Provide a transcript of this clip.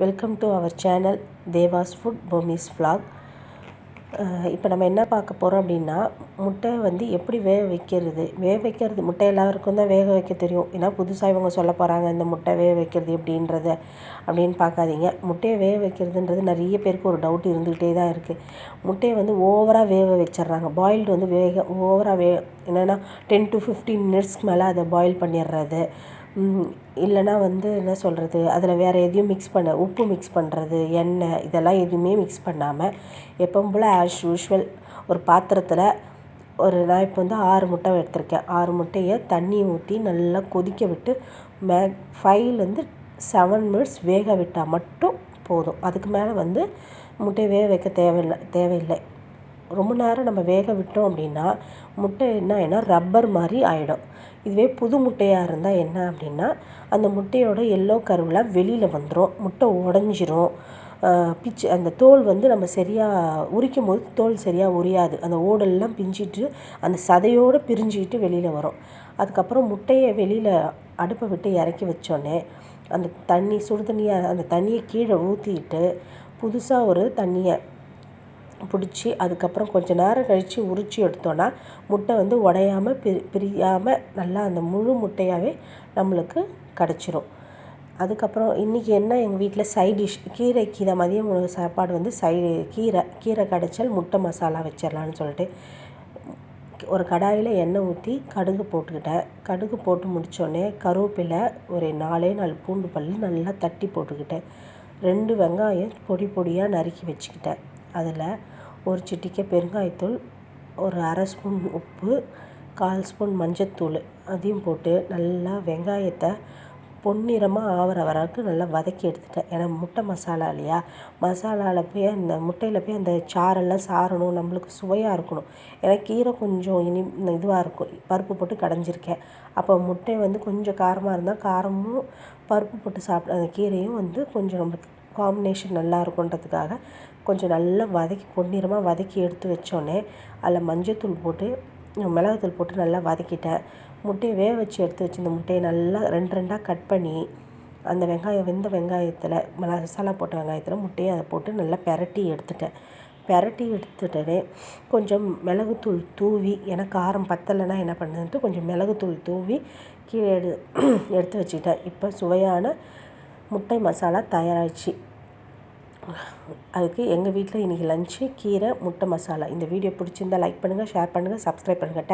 Welcome to our channel Devas food பொமிஸ் vlog இப்போ நம்ம என்ன பார்க்க போகிறோம் அப்படின்னா முட்டை வந்து எப்படி வேக வைக்கிறது? வேக வைக்கிறது முட்டை எல்லாருக்கும் தான் வேக வைக்க தெரியும். ஏன்னா புதுசாக இவங்க சொல்ல போகிறாங்க இந்த முட்டை வேக வைக்கிறது எப்படின்றத அப்படின்னு பார்க்காதீங்க. முட்டையை வேக வைக்கிறதுன்றது நிறைய பேருக்கு ஒரு டவுட் இருந்துக்கிட்டே தான் இருக்குது முட்டையை வந்து ஓவராக வேக வச்சிடுறாங்க. பாயில்டு வந்து வேக ஓவராக வே என்னென்னா டென் டு ஃபிஃப்டீன் மினிட்ஸ்க்கு மேலே அதை பாயில் பண்ணிடுறது. இல்லைன்னா வந்து என்ன சொல்கிறது அதில் வேறு எதையும் மிக்ஸ் பண்ண உப்பு மிக்ஸ் பண்ணுறது எண்ணெய் இதெல்லாம் எதுவுமே மிக்ஸ் பண்ணாமல் எப்பவும் போல் ஆஸ் யூஷுவல் ஒரு பாத்திரத்தில் ஒரு நான் இப்போ வந்து ஆறு முட்டை எடுத்திருக்கேன். ஆறு முட்டையை தண்ணி ஊற்றி நல்லா கொதிக்க விட்டு மே ஃபைவ்லேருந்து செவன் மினிட்ஸ் வேக விட்டால் மட்டும் போதும். அதுக்கு மேலே வந்து முட்டையை வேக வைக்க தேவையில்லை தேவையில்லை. ரொம்ப நேரம் நம்ம வேக விட்டோம் அப்படின்னா முட்டை என்ன ஆயிடும்னா ரப்பர் மாதிரி ஆகிடும் இதுவே புது முட்டையாக இருந்தால் என்ன அப்படின்னா அந்த முட்டையோட எல்லோ கருவெலாம் வெளியில் வந்துடும் முட்டை உடஞ்சிரும். பிச்சு அந்த தோல் வந்து நம்ம சரியாக உரிக்கும் போது தோல் சரியாக உரியாது. அந்த ஓடெல்லாம் பிஞ்சிட்டு அந்த சதையோடு பிரிஞ்சுக்கிட்டு வெளியில் வரும். அதுக்கப்புறம் முட்டையை வெளியில் அடுப்பை விட்டு இறக்கி வச்சோடனே அந்த தண்ணி சுடு தண்ணியாக அந்த தண்ணியை கீழே ஊற்றிட்டு புதுசாக ஒரு தண்ணியை பிடிச்சி அதுக்கப்புறம் கொஞ்ச நேரம் கழித்து உரித்து எடுத்தோன்னா முட்டை வந்து உடையாமல் பிரி பிரியாமல் நல்லா அந்த முழு முட்டையாகவே நம்மளுக்கு கிடச்சிரும். அதுக்கப்புறம் இன்றைக்கி என்ன எங்கள் வீட்டில் சைட் டிஷ் கீரைக்கு இதை மதியம் உணவு சாப்பாடு வந்து சை கீரை கீரை கடைச்சல் முட்டை மசாலா வச்சிடலான்னு சொல்லிட்டு ஒரு கடாயில் எண்ணெய் ஊற்றி கடுகு போட்டுக்கிட்டேன். கடுகு போட்டு முடித்தோடனே கருவேப்பிலை ஒரு நாலே நாலு பூண்டு பல் நல்லா தட்டி போட்டுக்கிட்டேன். ரெண்டு வெங்காயம் பொடி பொடியாக நறுக்கி வச்சுக்கிட்டேன். அதில் ஒரு சிட்டிக்க பெருங்காயத்தூள் ஒரு அரை ஸ்பூன் உப்பு கால் ஸ்பூன் மஞ்சத்தூள் அதையும் போட்டு நல்லா வெங்காயத்தை பொன்னிறமாக ஆகிற வரைக்கும் நல்லா வதக்கி எடுத்துட்டேன். ஏன்னா முட்டை மசாலா இல்லையா? மசாலாவில் போய் அந்த முட்டையில் போய் அந்த சாரெல்லாம் சாரணும். நம்மளுக்கு சுவையாக இருக்கணும். ஏன்னா கீரை கொஞ்சம் இனி இதுவாக இருக்கும். பருப்பு போட்டு கடைஞ்சிருக்கேன். அப்போ முட்டை வந்து கொஞ்சம் காரமாக இருந்தால் காரமும் பருப்பு போட்டு சாப்பிட அந்த கீரையும் வந்து கொஞ்சம் நம்மளுக்கு காம்பினேஷன் நல்லா இருக்குன்றதுக்காக கொஞ்சம் நல்லா வதக்கி பொன்னிறமாக வதக்கி எடுத்து வச்சோடனே அதில் மஞ்சத்தூள் போட்டு மிளகுத்தூள் போட்டு நல்லா வதக்கிட்டேன். முட்டையை வேக வச்சு எடுத்து வச்சுருந்த முட்டையை நல்லா ரெண்டு ரெண்டாக கட் பண்ணி அந்த வெங்காயம் வெந்த வெங்காயத்தில் மசாலா போட்ட வெங்காயத்தில் முட்டையை அதை போட்டு நல்லா பெரட்டி எடுத்துட்டேன். பெரட்டி எடுத்துட்டனே கொஞ்சம் மிளகுத்தூள் தூவி ஏன்னா காரம் பத்தலைன்னா என்ன பண்ணுன்ட்டு கொஞ்சம் மிளகுத்தூள் தூவி கீழே எடு எடுத்து வச்சுக்கிட்டேன் இப்போ சுவையான முட்டை மசாலா தயாராகிடுச்சு அதுக்கு எங்கள் வீட்டில் இன்றைக்கி லஞ்சு கீரை முட்டை மசாலா. இந்த வீடியோ பிடிச்சிருந்தா லைக் பண்ணுங்கள் ஷேர் பண்ணுங்கள் சப்ஸ்கிரைப் பண்ணுங்கள்